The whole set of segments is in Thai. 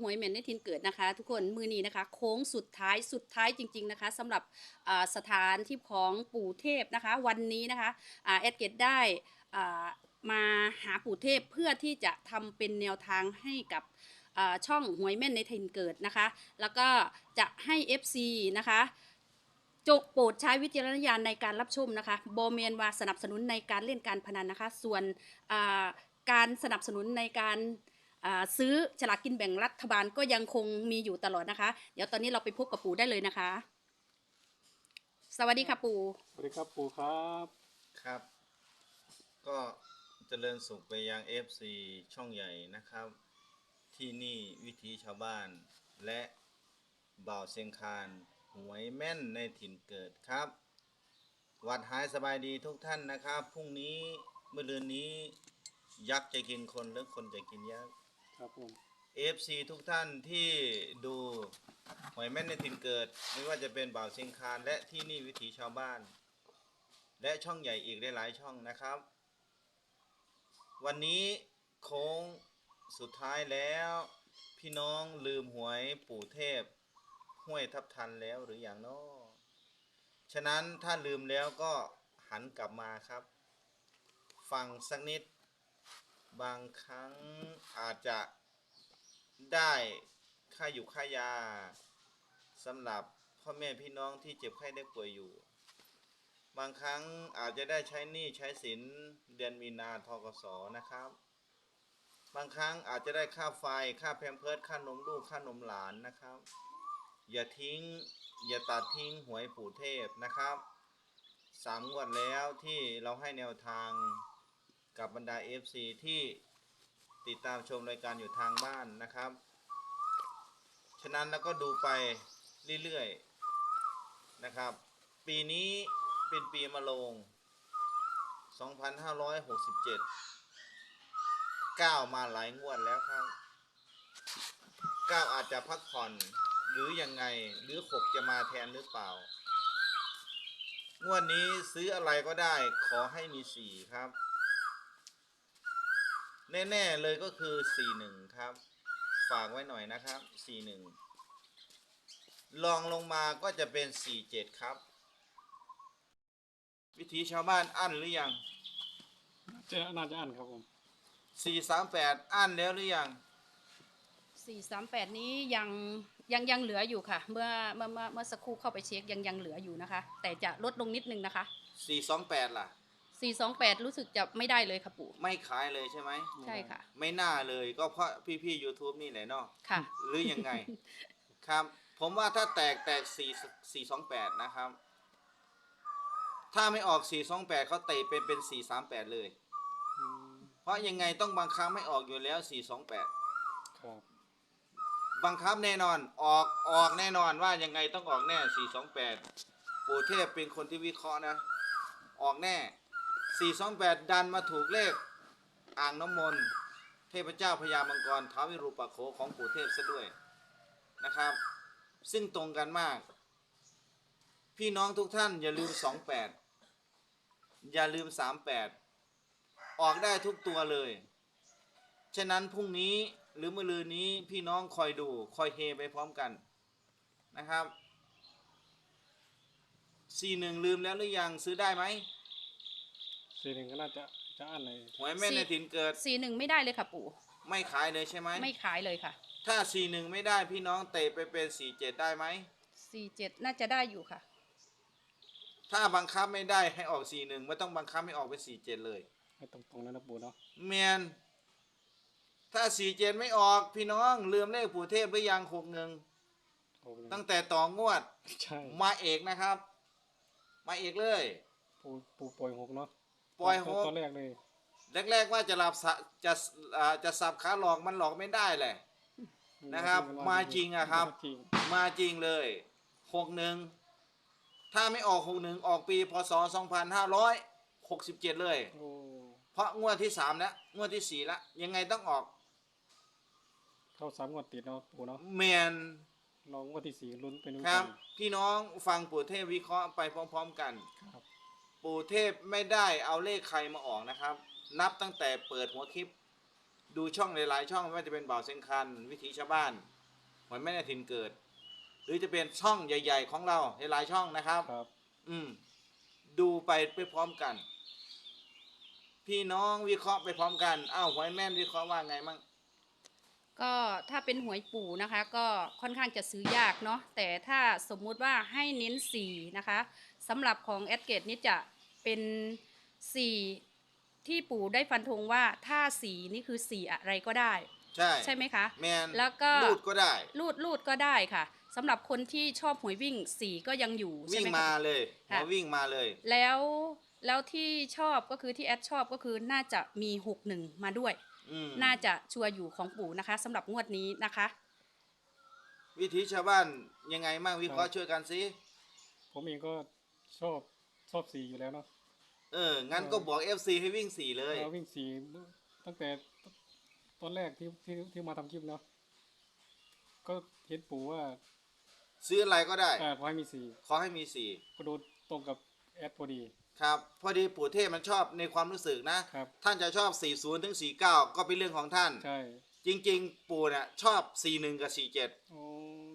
หวยแม่นในทินเกิดนะคะ ทุกคนมือนี้นะคะ โค้งสุดท้ายสุดท้ายจริง ๆนะคะสำหรับสถานที่ของปู่เทพนะคะ วันนี้นะคะแอดเกตได้มาหาปู่เทพเพื่อที่จะทำเป็นแนวทางให้กับช่องหวยแม่นในทินเกิดนะคะ แล้วก็จะให้ FC นะคะจกโปรดใช้วิจารณญาณในการรับชมนะคะโบเมนว่าสนับสนุนในการเล่นการพนันนะคะ ส่วนการสนับสนุนในการ ซื้อฉลากกินแบ่งรัฐบาลก็ยังคงมีอยู่ตลอดนะคะ เดี๋ยวตอนนี้เราไปพบกับปู่ได้เลยนะคะ สวัสดีค่ะปู่สวัสดีครับปู่ครับครับ ก็เจริญสุขไปยัง FC ช่องใหญ่นะครับ ที่นี่วิถีชาวบ้านและบ่าวเซียงคานหวยแม่นในถิ่นเกิดครับ วัดหายสบายดีทุกท่านนะครับ พรุ่งนี้เมื่อเดือนนี้ยักษ์จะกินคนหรือคนจะกินยักษ์ ครับผม FC ทุกท่านที่ดูหวยแม่นในถิ่นเกิด ไม่ว่าจะเป็นบ่าวเซียงคานและที่นี่วิถีชาวบ้าน และช่องใหญ่อีกหลายๆช่องนะครับ วันนี้โค้งสุดท้ายแล้ว พี่น้องลืมหวยปู่เทพ ห้วยทับทันแล้วหรืออย่างน้อฉะนั้นถ้าลืมแล้วก็หันกลับมาครับ ฟังสักนิด บางครั้งอาจจะได้ค่าอยู่ค่ายาสำหรับพ่อแม่พี่น้องที่เจ็บไข้ได้ป่วยอยู่ บางครั้งอาจจะได้ใช้หนี้ใช้สินเดือนมีนาทกสนะครับ บางครั้งอาจจะได้ค่าไฟค่าแพมเพิร์สค่านมลูกค่านมหลานนะครับ อย่าทิ้งอย่าตัดทิ้งหวยปู่เทพนะครับสามงวดแล้วที่เราให้แนวทาง กับบรรดา FC ที่ติดตามชมรายการอยู่ทางบ้านนะครับ ฉะนั้นแล้วก็ดูไปเรื่อยๆนะครับ ปีนี้เป็นปีมะโรง2567ก้าวมาหลายงวดแล้วครับก้าวอาจจะพักผ่อนหรือยังไงหรือหกจะมาแทนหรือเปล่า งวดนี้ซื้ออะไรก็ได้ขอให้มีสี่ครับ แน่ๆเลยก็คือสี่หนึ่งครับ ฝากไว้หน่อยนะครับสี่หนึ่งลองลงมาก็จะเป็นสี่เจ็ดครับ วิธีชาวบ้านอั้นหรือยังเจะน่าจะอ่านครับผมสี่สามแปดอั้นแล้วหรือยัง 438 นี้ยังยังยังเหลืออยู่ค่ะเมื่อเมื่อเมื่อเมื่อสักครู่เข้าไปเช็คยังยังเหลืออยู่นะคะ แต่จะลดลงนิดนึงนะคะสี่สองแปดล่ะ 428 รู้สึกจะไม่ได้เลยค่ะปู่ ไม่ขายเลยใช่ไหมใช่ค่ะ ไม่น่าเลยก็เพราะพี่ๆ YouTube นี่แหละเนาะค่ะ หรือยังไง ครับ ผมว่าถ้าแตกแตกสี่สี่สองแปดนะครับ ถ้าไม่ออกสี่สองแปดเขาเตะเป็นเป็นสี่สามแปดเลยอืมเพราะยังไงต้องบังคับไม่ออกอยู่แล้วสี่สองแปดครับบังคับแน่นอนออกออกแน่นอนว่ายังไงต้องออกแน่สี่สองแปดปู่เทพเป็นคนที่วิเคราะห์นะ ออกแน่ สี่สองแปดดันมาถูกเลขอ่างน้ำมนต์เทพเจ้าพญามังกรท้าววิรูปโขของปู่เทพซะด้วยนะครับ ซึ่งตรงกันมาก พี่น้องทุกท่านอย่าลืมสองแปดอย่าลืมสามแปดออกได้ทุกตัวเลย ฉะนั้นพรุ่งนี้หรือมะรืนนี้พี่น้องคอยดูคอยเฮไปพร้อมกันนะครับสี่หนึ่งลืมแล้วหรือยังซื้อได้ไหม สี่หนึ่งก็น่าจะจะอ่านเลยหวยแม่นในถิ่นเกิด41ไม่ได้เลยค่ะปู่ ไม่ขายเลยใช่ไหมไม่ขายเลยค่ะถ้าสี่หนึ่งไม่ได้พี่น้องเตะไปเป็นสี่เจ็ดได้ไหม47น่าจะได้อยู่ค่ะ ถ้าบังคับไม่ได้ให้ออกสี่หนึ่งไม่ต้องบังคับให้ออกเป็นสี่เจ็ดเลยให้ตรงๆแล้วนะปู่เนาะเมียนถ้าสี่เจ็ดไม่ออกพี่น้องลืมเลขปู่เทพหรือยังหกหนึ่งโอ้ยตั้งแต่ต่องวดใช่มาเอกนะครับ มาเอกเลย ปู่ปู่ปล่อยหกเนาะ ปล่อยหกตอนแรกเลยแรกๆว่าจะหลับสะจะอ่าจะสับขาหลอกมันหลอกไม่ได้แหละ นะครับ มาจริงอะครับมาจริงมาจริงเลยหกหนึ่งถ้าไม่ออกหกหนึ่งออกปีพศสองพันห้าร้อยหกสิบเจ็ดเลย โอ้เพราะงวดที่สามแล้วงวดที่สี่แล้วยังไงต้องออกเข้าสามงวดติดเนาะปู่เนาะเมียนลองงวดที่สี่ลุ้นไปนู้นครับกันพี่น้องฟังปู่เทพวิเคราะห์ไปพร้อม ๆ กัน ครับ ปู่เทพไม่ได้เอาเลขใครมาออกนะครับ นับตั้งแต่เปิดหัวคลิป ดูช่องหลายๆช่องไม่ว่าจะเป็นบ่าวเซนคัน วิถีชาวบ้านหวยแม่ในถิ่นเกิด หรือจะเป็นช่องใหญ่ ๆ ของเราหลายๆช่องนะครับ ครับอืม ดูไปไปพร้อมกัน พี่น้องวิเคราะห์ไปพร้อมกันอ้าวหวยแม่นวิเคราะห์ว่าไงมั่ง ก็ถ้าเป็นหวยปู่นะคะ ก็ค่อนข้างจะซื้อยากเนาะแต่ถ้าสมมุติว่าให้เน้นสีนะคะ สำหรับของแอดเกตนี่จะเป็นสีที่ปู่ได้ฟันธงว่าถ้าสีนี่คือสีอะไรก็ได้ ใช่ใช่ไหมคะแมนแล้วก็รูดก็ได้ ลูดลูดก็ได้ค่ะสำหรับคนที่ชอบหวยวิ่งสีก็ยังอยู่ใช่วิ่งไหมมาคะ เลยค่ะหัววิ่งมาเลย แล้วแล้วที่ชอบก็คือที่แอดชอบก็คือน่าจะมีหกหนึ่งมาด้วย อืมน่าจะชัวร์อยู่ของปู่นะคะสำหรับงวดนี้นะคะ วิถีชาวบ้านยังไงมั่งวิเคราะห์ช่วยกันสิผมเองก็ ชอบชอบสีอยู่แล้วเนาะเออ งั้นก็บอก FC ให้วิ่งสี่เลย เราวิ่งสีตั้งแต่ตอนแรกที่ที่ที่มาทำคลิปเนาะก็เห็นปู่ว่าซื้ออะไรก็ได้ อ่าขอให้มีสีขอให้มีสี่ก็ดูตรงกับแอดพอดี ครับ พอดีปู่เทพมันชอบในความรู้สึกนะ ครับ ท่านจะชอบ 40ถึง49 ก็เป็นเรื่องของท่าน ใช่จริงๆ ปู่เนี่ยชอบ 41 กับ 47 โอ้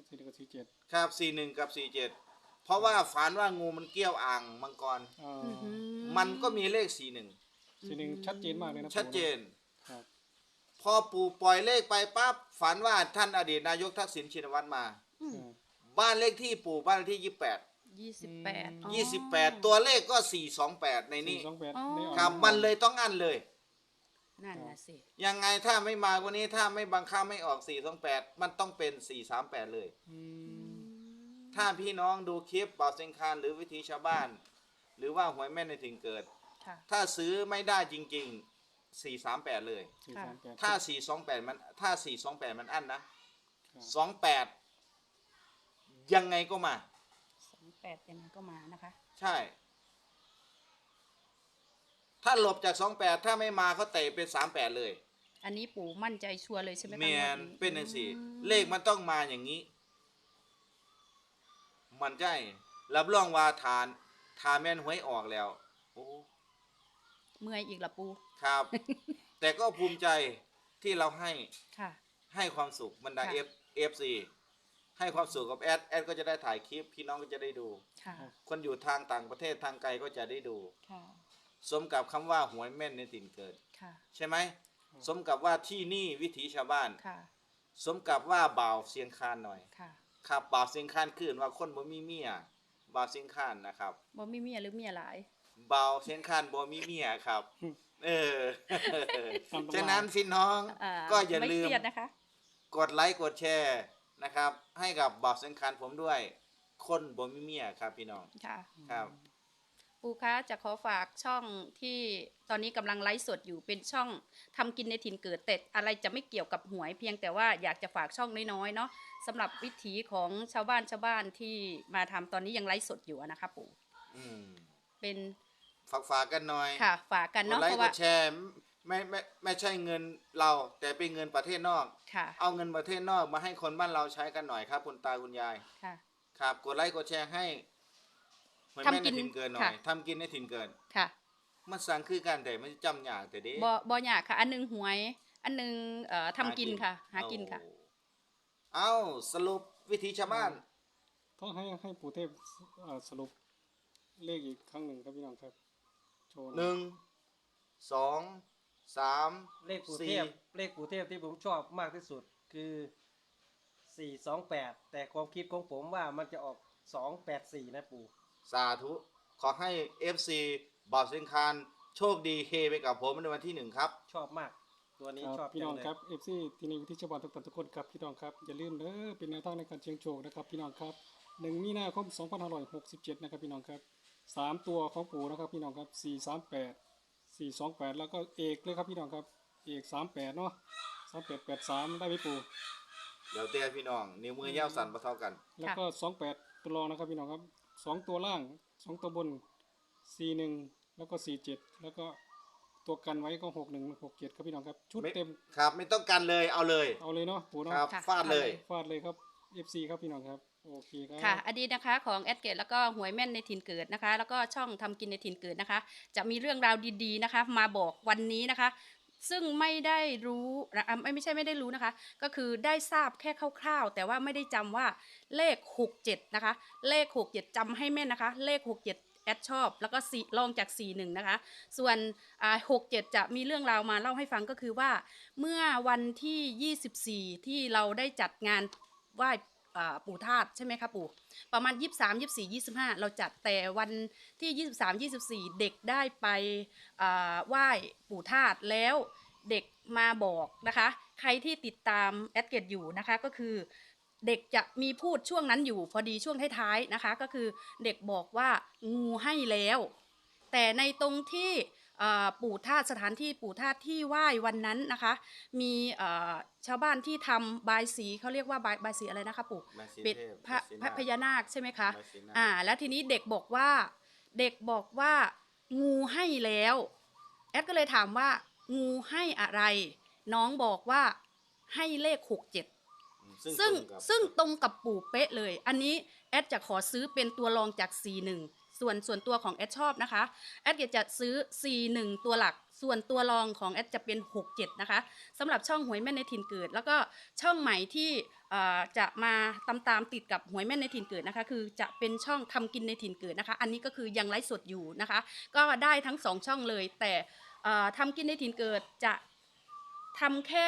สีหนึ่งกับสีเจ็ดครับ 41 กับ 47 เพราะว่าฝันว่างูมันเกี้ยวอ่างมังกรอ่าอือหือมันก็มีเลข41สีหนึ่งชัดเจนมากเลยนะชัดเจน ครับพอปู่ปล่อยเลขไปปั๊บฝันว่าท่านอดีตนายกทักษิณชินวัตรมา อืมอ่าบ้านเลขที่ปู่บ้านเลขที่28ยี่สิบแปดอืม28ตัวเลขก็428ในนี้สี่สองแปดอ๋อ ได้ออกครับมันเลยต้องอันเลย นั่นนะสิ ยังไงถ้าไม่มาวันนี้ถ้าไม่บังคับไม่ออก 428 มันต้องเป็น 438 เลย อืม ถ้าพี่น้องดูคลิปเป่าเซงคานหรือวิธีชาวบ้าน หรือว่าหวยแม่นในถิ่นเกิด ค่ะ ถ้าซื้อไม่ได้จริงๆ438เลย สี่สามแปดถ้า428มัน ถ้า428มันอั้นนะครับ28ยังไงก็มา สองแปดยังไงก็มานะคะ ใช่ ถ้าหลบจาก28ถ้าไม่มาเขาเตะเป็น38เลย อันนี้ปู่มั่นใจชัวร์เลยใช่ไหมคะเมียนงวดเป็นจังสี่ อืมเลขมันต้องมาอย่างนี้ มันใจ รับรองว่าทานทานแม่นหวยออกแล้วโอ้เมื่อยอีกละปูครับ แต่ก็ภูมิใจที่เราให้ค่ะ ให้ความสุขบรรดาค่ะ เอฟเอฟซีให้ความสุขกับแอดแอดก็จะได้ถ่ายคลิปพี่น้องก็จะได้ดู ค่ะคนอยู่ทางต่างประเทศทางไกลก็จะได้ดู ค่ะสมกับคำว่าหวยแม่นในถิ่นเกิด ค่ะใช่ไหมสมกับว่าที่นี่วิถีชาวบ้าน ค่ะสมกับว่าบ่าวเสียงคานหน่อย ค่ะ ครับบ่าวเสียงคานคืนว่าคนบ่มีเมียบ่าวเสียงคานนะครับบ่มีเมียหรือเมียหลายบ่าวเสียงคานบ่มีเมียครับ เออตามตำราฉะนั้นพี่น้องอ่าก็อย่าไม่ลืมเครียดนะคะกดไลค์กดแชร์นะครับ ให้กับบ่าวเสียงคานผมด้วย คนบ่มีเมียครับพี่น้องค่ะครับ ปูคะจะขอฝากช่องที่ตอนนี้กำลังไลฟ์สดอยู่เป็นช่องทำกินในถิ่นเกิดแต่อะไรจะไม่เกี่ยวกับหวยเพียงแต่ว่าอยากจะฝากช่องน้อยๆเนาะสำหรับวิถีของชาวบ้านชาวบ้านที่มาทำตอนนี้ยังไลฟ์สดอยู่อะนะคะปู่อืมเป็นฝากฝากกันหน่อยค่ะฝากกันกดเนาะไลเพค์ราะกว่า ดแชร์ไม่ไม่ไม่ใช่เงินเรา แต่เป็นเงินประเทศนอก ค่ะ เอาเงินประเทศนอกมาให้คนบ้านเราใช้กันหน่อยครับ คุณตาคุณยายค่ะ ครับกดไลค์กดแชร์ให้ หวยทำแม่นกิในนถิ่นเกินหน่อค่ะ ยทำกินในถิ่นเกิน ค่ะ มันสั่งคือกันแต่มันจำยากแต่เด้บอบอยากค่ะ อันหนึงหวย อันหนึงเอ่อทำกินค่ะ หากินค่ะโอ้เอาสรุปวิธีชาวบ้าน ต้องให้ให้ปู่เทพอ่าสรุปเลขอีกครั้งหนึ่งครับพี่น้องครับโชว์หนึ่งสองสาม เลขปู่สี่เทพเลขปู่เทพที่ผมชอบมากที่สุดคือสี่สองแปดแต่ความคิดของผมว่ามันจะออกสองแปดสี่นะปู่ สาธุ ขอให้ FC บาวเซนคานโชคดีเฮไปกับผมในวันที่หนึ่งครับ ชอบมาก ตัวนี้คชรัอบบพี่น้องจัเลย ครับเอฟซีที่นี่วิธีชาวบ้านทุกท่านทุกคนครับพี่น้องครับอย่าลืมเด้อเป็นแนวทางในการเชียงโชคนะครับพี่น้องครับหนึ่งมีนาคม2567นะครับพี่น้องครับสามตัวของปู่นะครับพี่น้องครับ438 428 แล้วก็เอกเลยครับพี่น้องครับเอก38เนาะ3883 ได้ไหมปู่เดี๋ยวเต้พี่น้อง นิ้วมือยาวสั่นประเท่ากัน แล้วก็สองแปดตัวรองนะครับพี่น้องครับ สองตัวล่างสองตัวบนสี่หนึ่งแล้วก็สี่เจ็ดแล้วก็ตัวกันไว้ก็หกหนึ่งหกเจ็ดครับพี่น้องครับ ชุดไม่เต็มครับ ไม่ต้องการเลยเอาเลย เอาเลยเนาะปูเนาะครับค่ะฟาดเลยเอาเลยฟาดเลยครับ FC ครับพี่น้องครับโอเคครับค่ะอดีตนะคะของแอดเกตแล้วก็หวยแม่นในถิ่นเกิดนะคะ แล้วก็ช่องทำกินในถิ่นเกิดนะคะ จะมีเรื่องราวดีๆนะคะ มาบอกวันนี้นะคะ ซึ่งไม่ได้รู้ไม่ไม่ใช่ไม่ได้รู้นะคะ ก็คือได้ทราบแค่คร่าวๆ แต่ว่าไม่ได้จำว่าเลข 67 นะคะ เลข 67จำให้แม่นนะคะ เลข 67 แอดชอบ แล้วก็สี่ลองจาก 41 นะคะ ส่วนอ่า67จะมีเรื่องราวมาเล่าให้ฟังก็คือว่า เมื่อวันที่ 24 ที่เราได้จัดงานไหว้ ปู่ธาตุใช่ไหมคะปู่ประมาณ 23 24 25 เราจัดแต่วันที่ 23 24 เด็กได้ไปไหว้ปู่ธาตุแล้วเด็กมาบอกนะคะ ใครที่ติดตามแอดเกตอยู่นะคะก็คือเด็กจะมีพูดช่วงนั้นอยู่พอดีช่วงท้ายๆนะคะ ก็คือเด็กบอกว่างูให้แล้ว แต่ในตรงที่ ปู่ธาตุสถานที่ปู่ธาตุที่ไหว้วันนั้นนะคะ มีเอ่อชาวบ้านที่ทำบายสีเขาเรียกว่าบายบายสีอะไรนะคะปู่มาสีเป็ดเทพพระมาสีพระนาคพญานาคใช่ไหมคะมาสีนาคอ่าแล้วทีนี้เด็กบอกว่าเด็กบอกว่างูให้แล้วแอดก็เลยถามว่างูให้อะไร น้องบอกว่าให้เลขหกเจ็ดอืมซึ่งตรกับซึ่งตรงกับปู่เป๊ะเลย อันนี้แอดจะขอซื้อเป็นตัวรองจาก C1 ส่วนส่วนตัวของแอดชอบนะคะแอดจะซื้อ C1 ตัวหลัก ส่วนตัวรองของแอดจะเป็น 67 นะคะสำหรับช่องหวยแม่นในถิ่นเกิด แล้วก็ช่องใหม่ที่จะมาตามตามๆติดกับหวยแม่นในถิ่นเกิดนะคะ คือจะเป็นช่องทำกินในถิ่นเกิดนะคะ อันนี้ก็คือยังไลฟ์สดอยู่นะคะ ก็ได้ทั้งสองช่องเลย แต่ทำกินในถิ่นเกิดจะทำแค่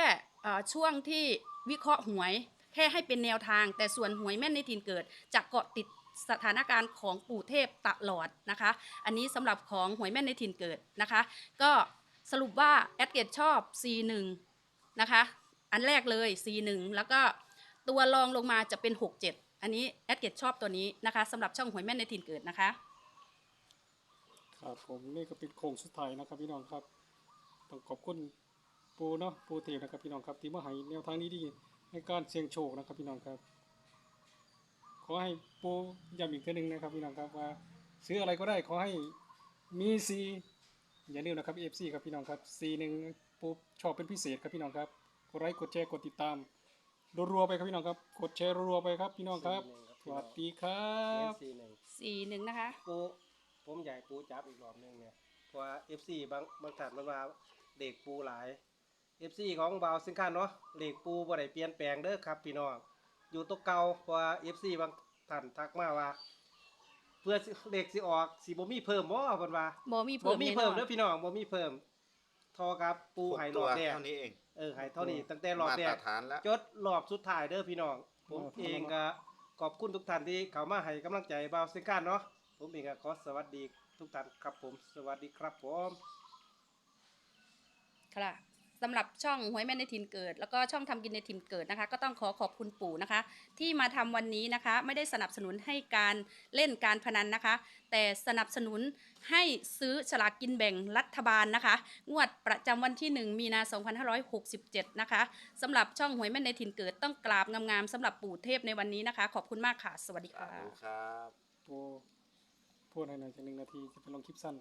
ช่วงที่วิเคราะห์หวยแค่ให้เป็นแนวทาง แต่ส่วนหวยแม่นในถิ่นเกิดจะเกาะติด สถานการณ์ของปู่เทพตลอดนะคะ อันนี้สำหรับของหวยแม่นในถิ่นเกิดนะคะ ก็สรุปว่าแอดเกตชอบ C1 นะคะ อันแรกเลย C1 แล้วก็ตัวรองลงมาจะเป็น 67 อันนี้แอดเกตชอบตัวนี้นะคะสำหรับช่องหวยแม่นในถิ่นเกิดนะคะครับผมนี่ก็เป็นโค้งสุดท้ายนะครับพี่น้องครับต้องขอบคุณปูเนาะปูเทพนะครับพี่น้องครับที่มาให้แนวทางนี้ดีในการเสี่ยงโชคนะครับพี่น้องครับ อให้ปูย้ำอีกทีหนึ่งนะครับพี่น้องครับว่า ซื้ออะไรก็ได้ขอให้มีซีอย่าลืมนะครับ FC ครับพี่น้องครับซีหนึ่งปูชอบเป็นพิเศษครับพี่น้องครับกดไลค์กดแชร์กดติดตามรัวๆไปครับพี่น้องครับ กดแชร์รัวๆไปครับพี่น้องครับสวัสดีครัเน้นบสี่หนึ่ง C1 นะคะ ปูผมใหญ่ปูจับอีกรอบหนึงเนี่ยเพราะว่า FC บางบางท่านมันว่าเด็กปูหลาย FC ของบาวสิงคันเนาะเลขปูบ่ได้เปลี่ยนแปลงเด้อครับพี่น้อง อยู่ตัวเก่าเพราะว่า FC บางท่านทักมาว่า เพื่อสิเลขสิออกสิบ่มีเพิ่มบ่เพิ่นว่าบอมีบ่เพิ่มมีแน่นเพิ่มอนเด้อพี่น้องบ่มีเพิ่มทอครับปูหกให้รตัอวบแรกเท่านี้เองเออให้เท่านี้ตั้งแต่รอบมาแรตรกฐานแล้ว จดรอบสุดท้ายเด้อพี่น้อง ผมครับเองก็ขอบคุณทุกท่านที่เข้ามาให้กำลังใจบาวสิงคันเนาะผมเองก็ขอสวัสดีทุกท่านครับผม สวัสดีครับผม ค่ะ สำหรับช่องหวยแม่ในถิ่นเกิด แล้วก็ช่องทำกินในถิ่นเกิดนะคะ ก็ต้องขอขอบคุณปู่นะคะ ที่มาทำวันนี้นะคะ ไม่ได้สนับสนุนให้การเล่นการพนันนะคะ แต่สนับสนุนให้ซื้อฉลากกินแบ่งรัฐบาลนะคะ งวดประจำวันที่ 1 มีนา 2567 นะคะสำหรับช่องหวยแม่ในถิ่นเกิดต้องกราบงามๆสำหรับปู่เทพในวันนี้นะคะ ขอบคุณมากค่ะ สวัสดีค่ะครับปูพูดให้หน่อยจะหนึ่งนาทีจะเป็นลงคลิปสั้น